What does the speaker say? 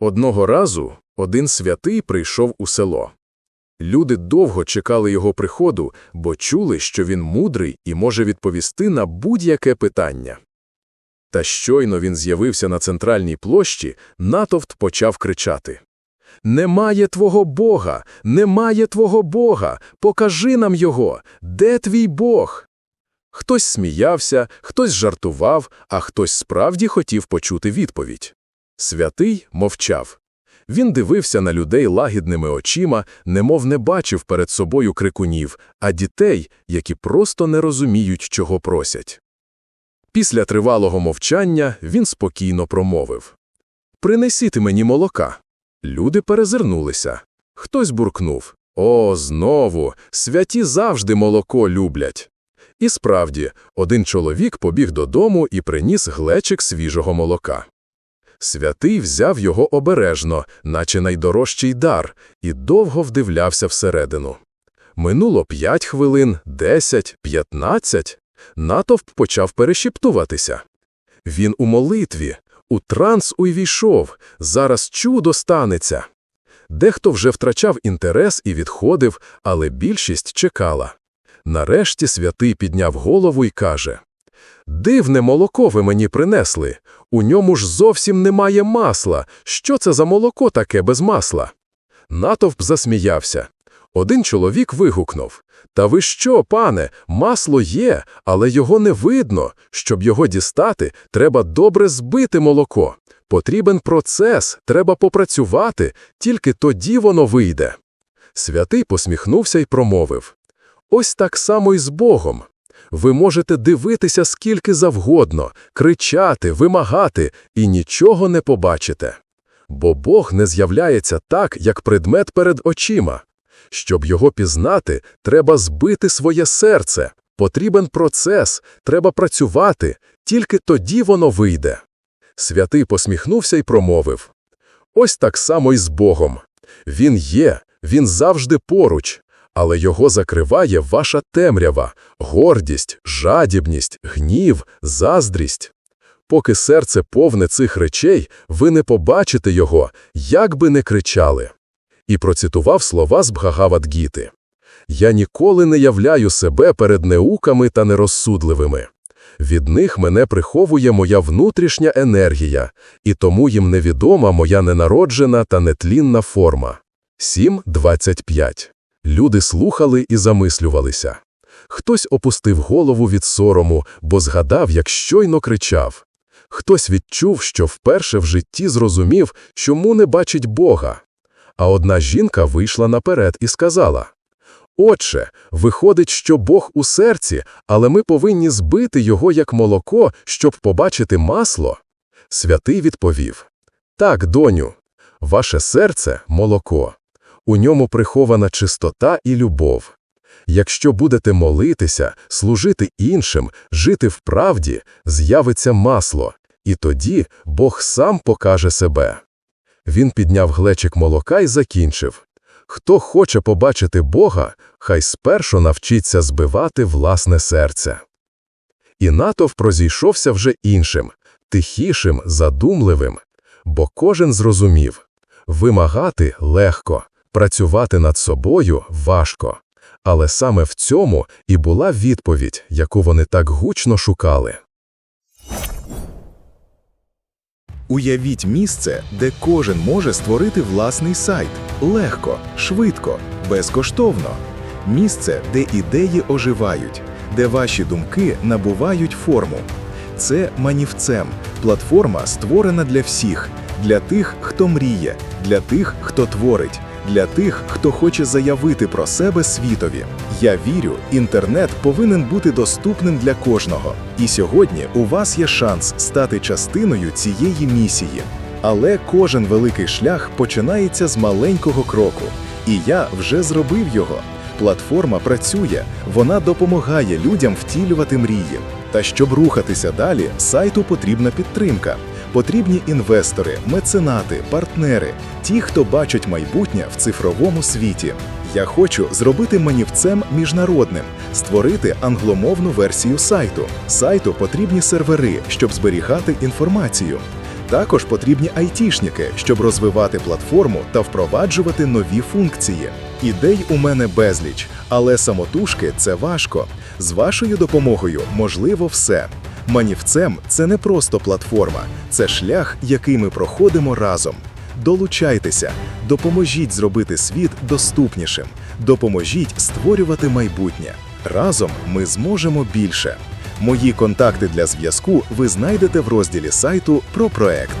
Одного разу один святий прийшов у село. Люди довго чекали його приходу, бо чули, що він мудрий і може відповісти на будь-яке питання. Та щойно він з'явився на центральній площі, натовп почав кричати. «Немає твого Бога! Немає твого Бога! Покажи нам його! Де твій Бог?» Хтось сміявся, хтось жартував, а хтось справді хотів почути відповідь. Святий мовчав. Він дивився на людей лагідними очима, немов не бачив перед собою крикунів, а дітей, які просто не розуміють, чого просять. Після тривалого мовчання він спокійно промовив. «Принесіть мені молока». Люди перезирнулися. Хтось буркнув. «О, знову! Святі завжди молоко люблять». І справді, один чоловік побіг додому і приніс глечик свіжого молока. Святий взяв його обережно, наче найдорожчий дар, і довго вдивлявся всередину. Минуло п'ять хвилин, десять, п'ятнадцять. Натовп почав перешіптуватися. Він у молитві, у транс увійшов, зараз чудо станеться. Дехто вже втрачав інтерес і відходив, але більшість чекала. Нарешті святий підняв голову і каже Дивне молоко ви мені принесли. У ньому ж зовсім немає масла. Що це за молоко таке без масла? Натовп засміявся. Один чоловік вигукнув Та ви що, пане, масло є, але його не видно. Щоб його дістати, треба добре збити молоко. Потрібен процес, треба попрацювати, тільки тоді воно вийде. Святий посміхнувся і промовив Ось так само і з Богом. Ви можете дивитися скільки завгодно, кричати, вимагати і нічого не побачите. Бо Бог не з'являється так, як предмет перед очима. Щоб його пізнати, треба збити своє серце, потрібен процес, треба працювати, тільки тоді воно вийде. Святий посміхнувся і промовив Ось так само і з Богом. Він є, він завжди поруч, але його закриває ваша темрява, гордість, жадібність, гнів, заздрість. Поки серце повне цих речей, ви не побачите його, як би не кричали. І процитував слова з Бхагавадгіти. «Я ніколи не являю себе перед неуками та нерозсудливими. Від них мене приховує моя внутрішня енергія, і тому їм невідома моя ненароджена та нетлінна форма». 7.25 Люди слухали і замислювалися. Хтось опустив голову від сорому, бо згадав, як щойно кричав. Хтось відчув, що вперше в житті зрозумів, чому не бачить Бога. А одна жінка вийшла наперед і сказала Отче, виходить, що Бог у серці, але ми повинні збити його як молоко, щоб побачити масло. Святий відповів Так, доню, ваше серце молоко. У ньому прихована чистота і любов. Якщо будете молитися, служити іншим, жити в правді, з'явиться масло, і тоді Бог сам покаже себе. Він підняв глечик молока і закінчив Хто хоче побачити Бога, хай спершу навчиться збивати власне серце. І натовп розійшовся вже іншим, тихішим, задумливим, бо кожен зрозумів вимагати легко, працювати над собою важко. Але саме в цьому і була відповідь, яку вони так гучно шукали. Уявіть місце, де кожен може створити власний сайт легко, швидко, безкоштовно. Місце, де ідеї оживають, де ваші думки набувають форму. Це Манівцем платформа створена для всіх, для тих, хто мріє, для тих, хто творить, для тих, хто хоче заявити про себе світові. Я вірю, інтернет повинен бути доступним для кожного. І сьогодні у вас є шанс стати частиною цієї місії. Але кожен великий шлях починається з маленького кроку. І я вже зробив його. Платформа працює, вона допомагає людям втілювати мрії. Та щоб рухатися далі, сайту потрібна підтримка. Потрібні інвестори, меценати, партнери, ті, хто бачать майбутнє в цифровому світі. Я хочу зробити манівцем міжнародним, створити англомовну версію сайту. Сайту потрібні сервери, щоб зберігати інформацію. Також потрібні айтішники, щоб розвивати платформу та впроваджувати нові функції. Ідей у мене безліч, але самотужки це важко. З вашою допомогою можливо все. Манівцем це не просто платформа, це шлях, який ми проходимо разом. Долучайтеся, допоможіть зробити світ доступнішим, допоможіть створювати майбутнє. Разом ми зможемо більше. Мої контакти для зв'язку ви знайдете в розділі сайту про проект.